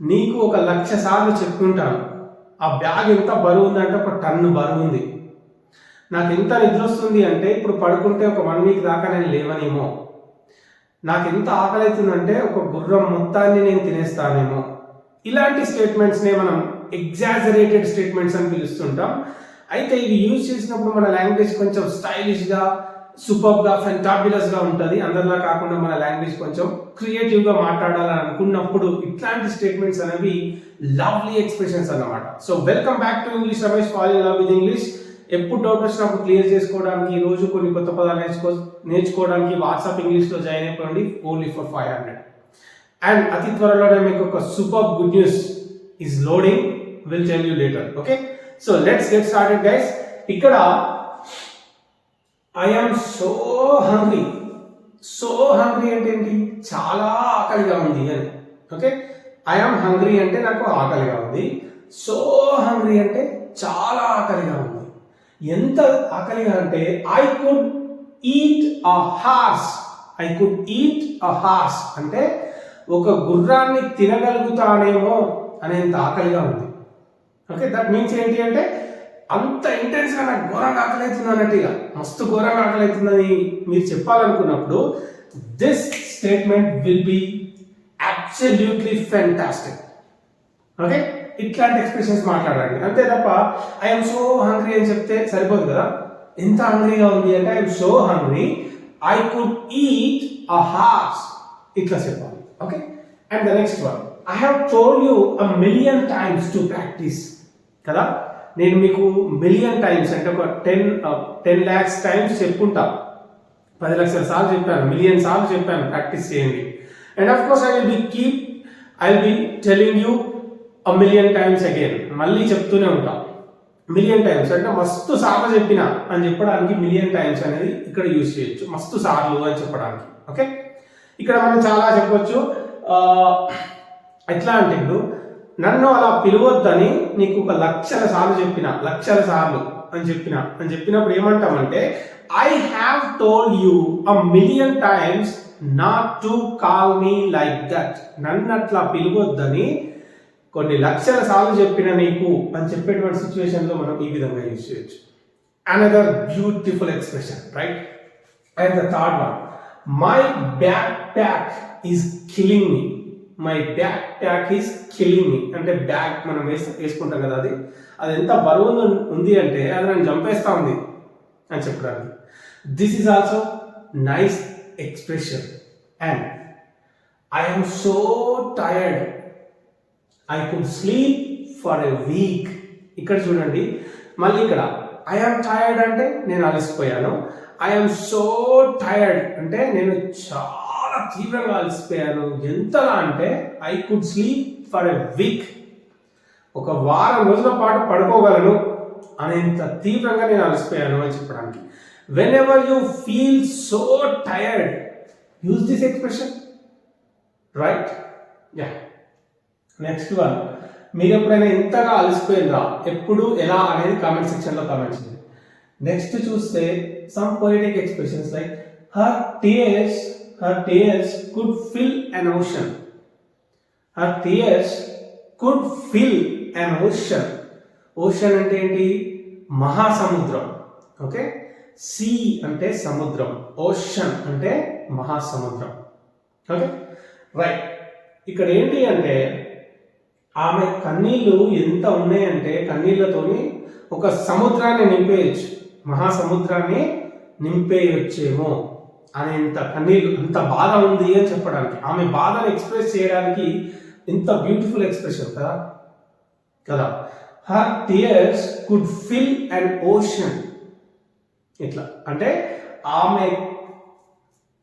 నీకు ఒక లక్ష సార్లు చెప్పుకుంటాను ఆ బ్యాగ్ ఎంత బరువు ఉందంటే ఒక టన్ను బరువు ఉంది నాకు ఎంత నిద్ర వస్తుంది అంటే ఇప్పుడు పడుకుంటే ఒక వన్ వీక్ దాకా నేను లేవనేమో. నాకు ఎంత ఆకలి అవుతుందంటే ఒక గుర్రం మొత్తాన్ని నేను తినేస్తానేమో. ఇలాంటి స్టేట్మెంట్స్నే మనం ఎగ్జాజరేటెడ్ స్టేట్మెంట్స్ అని పిలుస్తుంటాం. అయితే ఇవి యూజ్ చేసినప్పుడు మన లాంగ్వేజ్ కొంచెం స్టైలిష్గా సూపర్గా ఫెంటాబులస్గా ఉంటుంది. అందరిలా కాకుండా మన లాంగ్వేజ్ కొంచెం క్రియేటివ్గా మాట్లాడాలని అనుకున్నప్పుడు ఇట్లాంటి స్టేట్మెంట్స్ అనేవి లవ్లీ ఎక్స్ప్రెషన్స్ అన్నమాట. So welcome back to English Ramesh fall in love with English ఎప్పుడు డౌట్ వచ్చినప్పుడు క్లియర్ చేసుకోవడానికి ఈ రోజు కొన్ని కొత్త పదాలు నేర్చుకో నేర్చుకోవడానికి వాట్సాప్ ఇంగ్లీష్లో జాయిన్ అయిపోండి. Only for five hundred and అతి త్వరలోనే మీకు ఒక super good news is loading will tell you later okay so let's get started guys ఇక్కడ I am so hungry so hungry అంటే ఏంటి? చాలా ఆకలిగా ఉంది అని. ఓకే ఐ ఆమ్ హంగ్రీ అంటే నాకు ఆకలిగా ఉంది. సో హంగ్రీ అంటే చాలా ఆకలిగా ఉంది. ఎంత ఆకలిగా అంటే I could eat a horse I could eat a horse అంటే ఒక గుర్రాన్ని తినగలుగుతానేమో అనేంత ఆకలిగా ఉంది. ఓకే దట్ మీన్స్ ఏంటి అంటే అంత ఇంటెన్స్గా నాకు ఘోరంగా ఆకలి అవుతుంది ఇక. మస్తు ఘోరంగా ఆకలి అవుతుందని మీరు చెప్పాలనుకున్నప్పుడు this statement will be absolutely fantastic okay ఇట్లాంటి ఎక్స్ప్రెషన్స్ మాట్లాడండి. అంతే తప్ప ఐఎమ్ సో హంగ్రీ అని చెప్తే సరిపోదు కదా? ఎంత హంగ్రీగా ఉంది అంటే I'm so hungry I could eat a horse ఇట్లా చెప్పాలి. Okay and the next one I have told you a million times to practice కదా? నేను మీకు మిలియన్ టైమ్స్ అంటే ఒక టెన్ టెన్ ల్యాక్స్ టైమ్స్ చెప్పుకుంటా పది లక్షల సార్లు చెప్పాను మిలియన్ సార్లు చెప్పాను ప్రాక్టీస్ చేయండి. And of course I will be keep I will be telling you a million times again మళ్ళీ చెప్తూనే ఉంటాం. మిలియన్ టైమ్స్ అంటే మస్తు సార్లు చెప్పిన అని చెప్పడానికి మిలియన్ టైమ్స్ అనేది ఇక్కడ యూజ్ చేయొచ్చు. మస్తు సార్లు అని చెప్పడానికి. ఓకే ఇక్కడ మనం చాలా చెప్పొచ్చు. Uh, ఎట్లా అంటే ఇప్పుడు నన్ను అలా పిలవద్దని నీకు ఒక లక్షల సార్లు చెప్పిన లక్షల సార్లు అని చెప్పిన అని చెప్పినప్పుడు ఏమంటామంటే I have told you a million times not to call me like that నన్ను అట్లా పిలవద్దని కొన్ని లక్షల సార్లు చెప్పిన నీకు అని చెప్పేటువంటి సిచ్యువేషన్లో మనం ఈ విధంగా యూజ్ చేయొచ్చు. Another beautiful expression right and the third one my backpack is killing me my backpack is killing me అంటే బ్యాక్ మనం వేసి వేసుకుంటాం కదా అది. అది ఎంత బరువు ఉంది- ఉంది అంటే అది నన్ను చంపేస్తా ఉంది అని చెప్పడానికి. This is also nice expression and I'm so tired I could sleep for a week ఇక్కడ చూడండి. మళ్ళీ ఇక్కడ ఐఎమ్ టైర్డ్ అంటే నేను అలసిపోయాను. ఐఎమ్ సో టైర్డ్ అంటే నేను చాలా తీవ్రంగా అలసిపోయాను. ఎంతలా అంటే I could sleep for a week ఒక వారం రోజుల పాటు పడుకోగలను అనేంత తీవ్రంగా నేను అలసిపోయాను అని చెప్పడానికి. Whenever you feel so tired use this expression right yeah next one మీరు ఎప్పుడైనా ఇంతగా అలసిపోయిందా? ఎప్పుడు ఎలా అనేది కామెంట్ సెక్షన్లో కామెంట్ చేయండి. నెక్స్ట్ చూస్తే some politic expressions like her taste her tears could fill an ocean Her tears could fill an ocean ocean అంటే ఏంటి? మహాసముద్రం. ఓకే సీ అంటే సముద్రం. ఓషన్ అంటే మహాసముద్రం. ఓకే రైట్ ఇక్కడ ఏంటి అంటే ఆమె కన్నీళ్ళు ఎంత ఉన్నాయంటే కన్నీళ్ళతోని ఒక సముద్రాన్ని నింపేయచ్చు. మహాసముద్రాన్ని నింపేయొచ్చేమో. అనేంత కన్నీళ్ళు అంత బాధ ఉంది అని చెప్పడానికి ఆమె బాధను ఎక్స్ప్రెస్ చేయడానికి ఇంత బ్యూటిఫుల్ ఎక్స్ప్రెషన్ కదా? కదా? Her tears could fill and ocean ఇట్లా అంటే ఆమె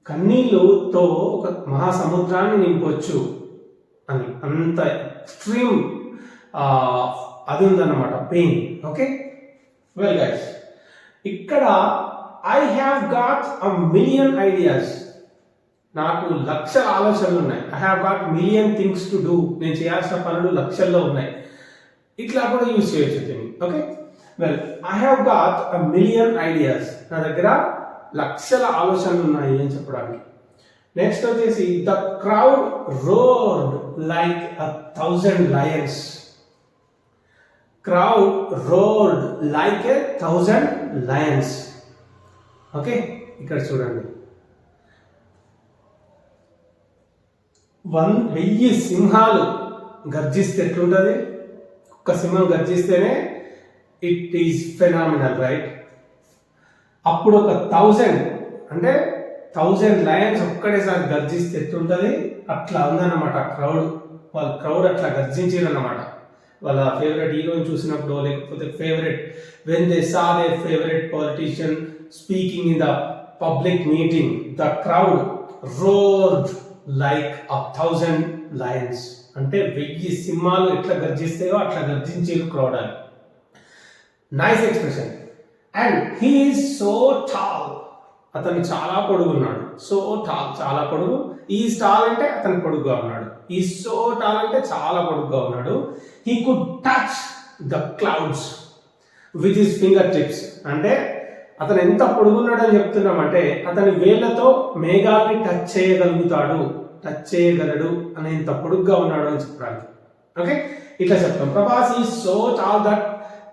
కన్నీళ్ళుతో ఒక మహాసముద్రాన్ని నింపొచ్చు అని. అంత ఎక్స్ట్రీమ్ అది ఉందన్నమాట. పెయిన్ ఓకే వెల్ గైస్ ఇక్కడ I have got a million ideas నాకు లక్షల ఆలోచనలు ఉన్నాయి. I have got million things to do నేను చేయాల్సిన పనులు లక్షల్లో ఉన్నాయి. ఇట్లా కూడా యూజ్ చేయొచ్చు దీన్ని. Okay well I have got a million ideas నా దగ్గర లక్షల ఆలోచనలు ఉన్నాయి అని చెప్పడానికి. నెక్స్ట్ వచ్చేసి the crowd roared like a thousand lions crowd roared like a thousand lions okay? ఇక్కడ చూడండి. వన్ వెయ్యి సింహాలు గర్జిస్తే ఎట్లుంటుంది? ఒక్క సింహం గర్జిస్తేనే ఇట్ ఈస్ ఫెనామినల్ రైట్ అప్పుడు ఒక థౌజండ్ అంటే థౌజండ్ లయన్స్ ఒక్కడేసారి గర్జిస్తే ఎట్లుంటుంది? అట్లా ఉందన్నమాట క్రౌడ్ వాళ్ళ క్రౌడ్ అట్లా గర్జించారన్నమాట. వాళ్ళ ఫేవరెట్ హీరోని చూసినప్పుడు లేకపోతే favourite when they saw they favourite politician speaking in the public meeting the crowd roared like a thousand lions అంటే వెయ్యి సింహాలు ఎట్లా గర్జిస్తాయో అట్లా గర్జించారు క్రౌడ్ అని. Nice expression and he's so tall అతను చాలా పొడుగున్నాడు సో టాల్ చాలా పొడుగు. ఈ టాల్ అంటే అతను పొడుగుగా ఉన్నాడు. ఈ సో టాల్ అంటే చాలా పొడుగుగా ఉన్నాడు. He could touch the clouds with his fingertips అంటే అతను ఎంత పొడుగున్నాడని చెప్తున్నామంటే అతని వేళ్ళతో మేఘాల్ని టచ్ చేయగలుగుతాడు టచ్ చేయగలడు అనేంత పొడుగ్గా ఉన్నాడు అని చెప్పడానికి. ఓకే ఇట్లా చెప్తాం. ప్రభాస్ ఈ సో టాల్ దట్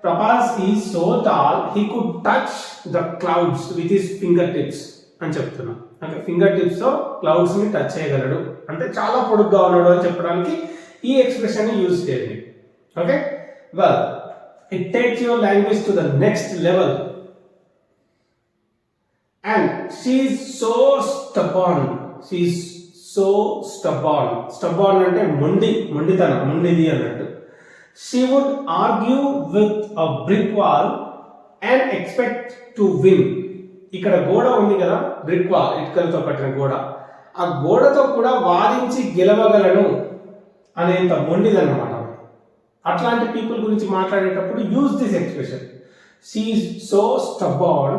ప్రభాస్ ఈ so tall he could touch the clouds with his fingertips అని చెప్తున్నాం. అంటే ఫింగర్ టిప్స్తో క్లౌడ్స్ని టచ్ చేయగలడు. అంటే చాలా పొడుగ్గా ఉన్నాడు అని చెప్పడానికి ఈ ఎక్స్ప్రెషన్ని యూజ్ చేయండి. Okay well it takes your language to the next level and she's so stubborn she's so stubborn stubborn అంటే మొండి మొండితనం మొండిది అన్నట్టు. She would argue with a brick wall and expect to win ఇక్కడ గోడ ఉంది కదా బ్రిక్ వాల్ ఇటుకలతో కట్టిన గోడ. ఆ గోడతో కూడా వాదించి గెలవగలను అనేంత మొండిదన్నమాట అట్లాంటి పీపుల్ గురించి మాట్లాడేటప్పుడు use this expression she's so stubborn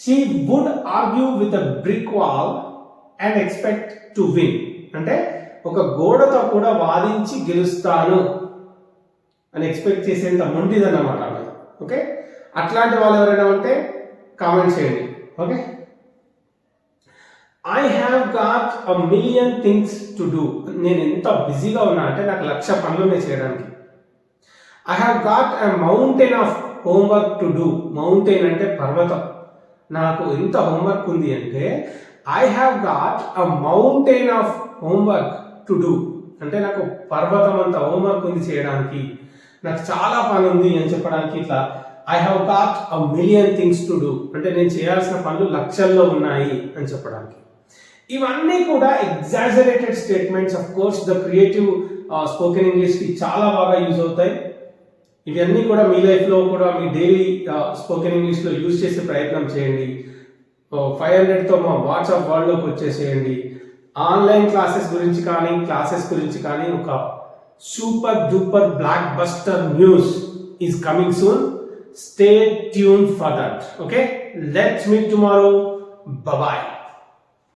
she would argue with a brick wall and expect to win అంటే ఒక గోడతో కూడా వాదించి గెలుస్తాను అని ఎక్స్పెక్ట్ చేసేంత మొండిదన్నమాట ఆమె ఓకే అట్లాంటి వాళ్ళు ఎవరైనా ఉంటే కామెంట్ చేయండి. Okay I have got a million things to do నేను ఎంత బిజీగా ఉన్నా అంటే నాకు లక్ష పనులు చేయడానికి. I have got a mountain of homework to do mountain అంటే పర్వతం. నాకు ఎంత హోంవర్క్ ఉంది అంటే I have got a mountain of homework to do అంటే నాకు పర్వతం అంత హోంవర్క్ ఉంది చేయడానికి. నాకు చాలా పని ఉంది అని చెప్పడానికి ఇట్లా I have got a million things to do అంటే నేను చేయాల్సిన పనులు లక్షల్లో ఉన్నాయి అని చెప్పడానికి. ఇవన్నీ కూడా exaggerated statements of course the creative spoken ఇంగ్లీష్కి చాలా బాగా యూజ్ అవుతాయి. ఇవన్నీ కూడా మీ లైఫ్లో కూడా మీ డైలీ స్పోకెన్ ఇంగ్లీష్లో యూజ్ చేసే ప్రయత్నం చేయండి. ఫైవ్ హండ్రెడ్తో మా వాట్సాప్ వరల్డ్లోకి వచ్చేసేయండి. ఆన్లైన్ క్లాసెస్ గురించి కానీ క్లాసెస్ గురించి కానీ ఒక super duper blockbuster news is coming soon stay tune for that okay let's meet tomorrow bye